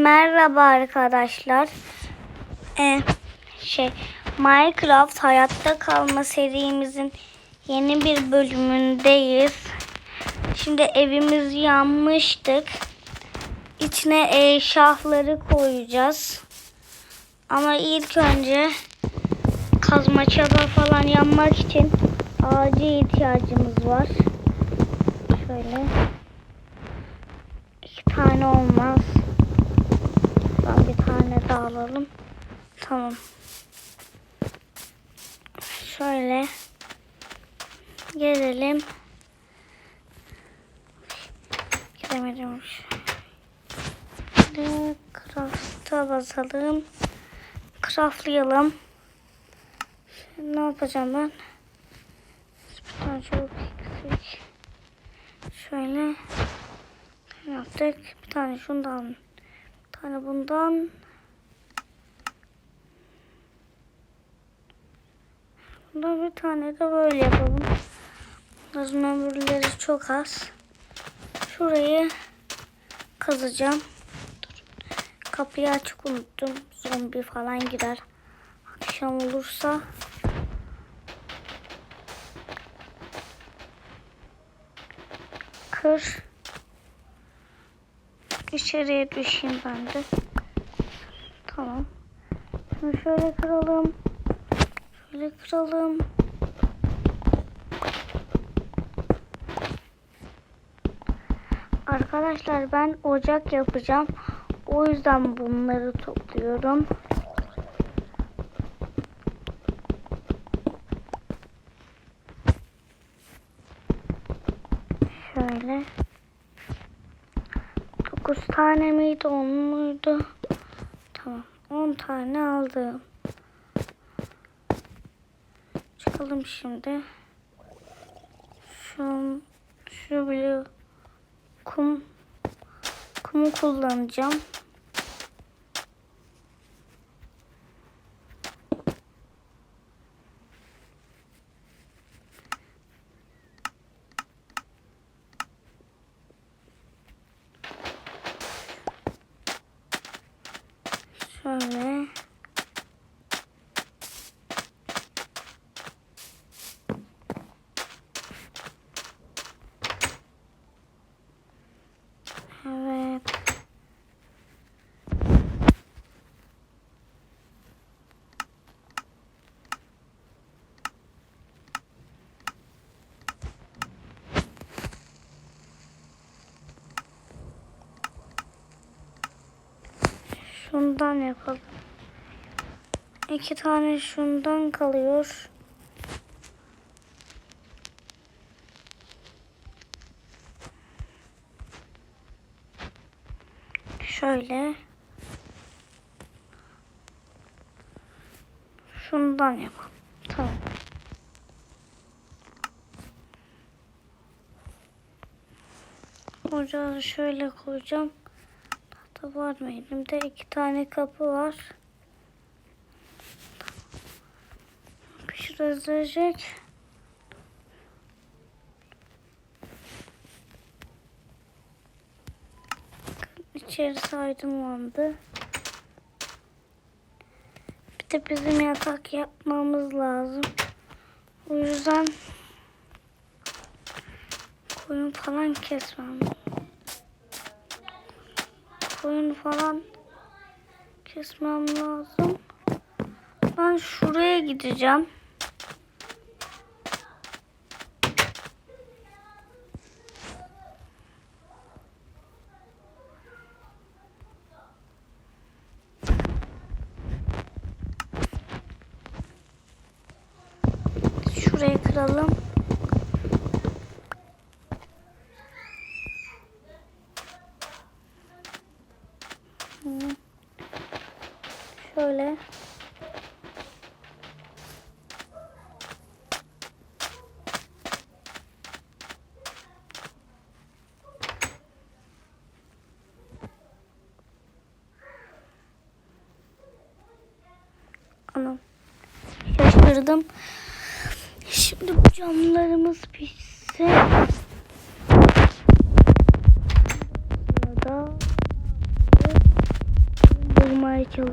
Merhaba arkadaşlar. Ee, şey Minecraft hayatta kalma serimizin yeni bir bölümündeyiz. Şimdi evimiz yanmıştık. İçine e, şahları koyacağız. Ama ilk önce kazma çaba falan yanmak için ağaca ihtiyacımız var. Şöyle. İki tane olmaz. Ben bir tane daha alalım. Tamam. Şöyle. Gelelim. Giremedim. Şöyle craft'a basalım. Craftlayalım. Şimdi ne yapacağım ben? Bir tane çubuk eksik. Şöyle yaptık. Bir tane şundan. Bir tane bundan. Bundan bir tane de böyle yapalım. Bunların ömürleri çok az. Şurayı kazacağım. Dur. Kapıyı açık unuttum. Zombi falan girer. Akşam olursa kır. İçeriye düşeyim ben de. Tamam. Şimdi şöyle kıralım. Şöyle kıralım. Arkadaşlar ben ocak yapacağım. O yüzden bunları topluyorum. Şöyle. 9 tane miydi 10 muydu? Tamam 10 tane aldım. Çıkalım şimdi. Şu, şu bile kum kumu kullanacağım. Şöyle. Şundan yapalım. İki tane şundan kalıyor. Şöyle. Şundan yapalım. Tamam. Ocağı şöyle koyacağım. Tahta var mı elimde? İki tane kapı var. Pişirecek. İçerisi aydınlandı. Bir de bizim yatak yapmamız lazım. O yüzden koyun falan kesmem. Koyun falan kesmem lazım. Ben şuraya gideceğim. Şurayı kıralım. Şöyle. Anam. Şaşırdım. Şimdi bu camlarımız pişsin. 就是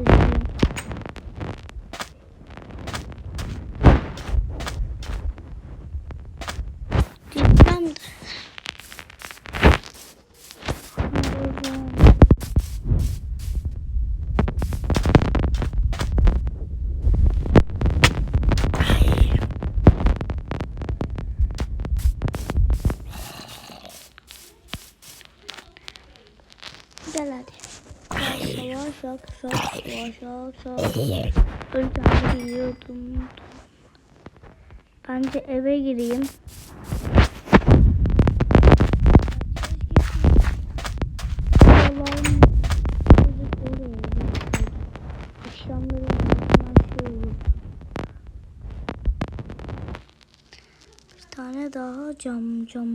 Oraya gidiyor. Akşamları ondan şey olur. Bir tane daha cam. Cam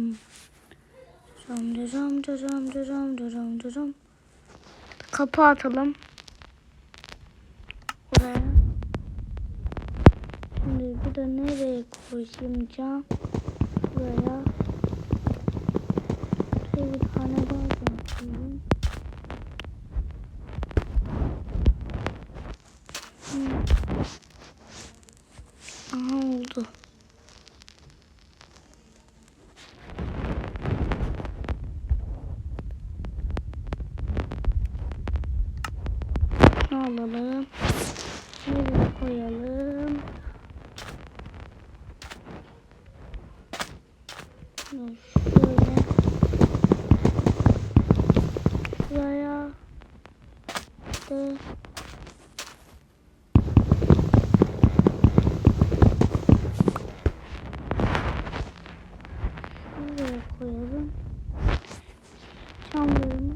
cam cam cam cam cam cam cam. Kapı atalım. Buraya. Şimdi bu da nereye koyayım cam? Buraya. Buraya bir tane daha koyayım. Hmm. Aha oldu. Alalım? Nereye koyalım? Dur, Şöyle. Şuraya. Şuraya. Camlarımız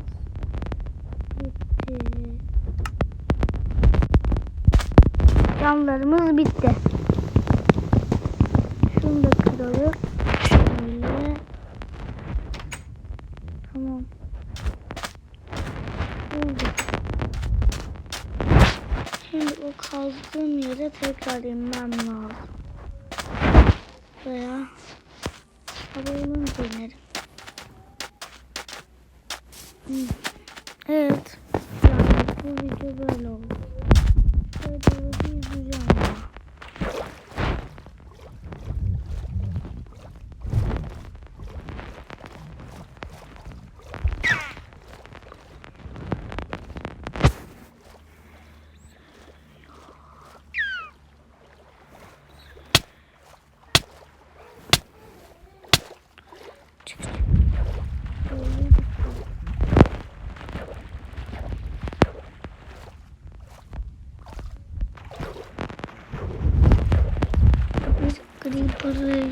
bitti. Camlarımız bitti. Şunu da kıralım. Şöyle. Tamam. Oldu. Şimdi o kazdığım yere tekrar inmem lazım. Veya havayolunu dönerim. Hı. Evet. Yani bu video böyle oldu. Böyle doğru izleyeceğim Çık, çık. Bir creeper'ı.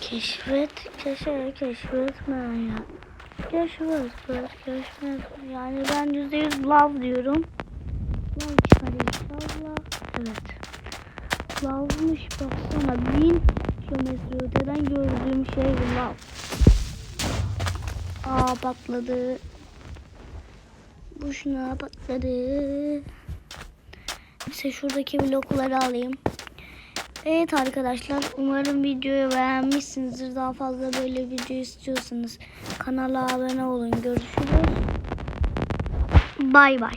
Keşfet, keşfet, keşfetmeye. Keşfet, keşfet, keşfet. Yani ben yüzde yüz love diyorum. Love çıkar inşallah. Evet. Lavmış baksana bin kilometre öteden gördüğüm şey lav. Aa patladı. Bu şuna patladı. Neyse şuradaki blokları alayım. Evet arkadaşlar umarım videoyu beğenmişsinizdir. Daha fazla böyle video istiyorsanız kanala abone olun. Görüşürüz. Bay bay.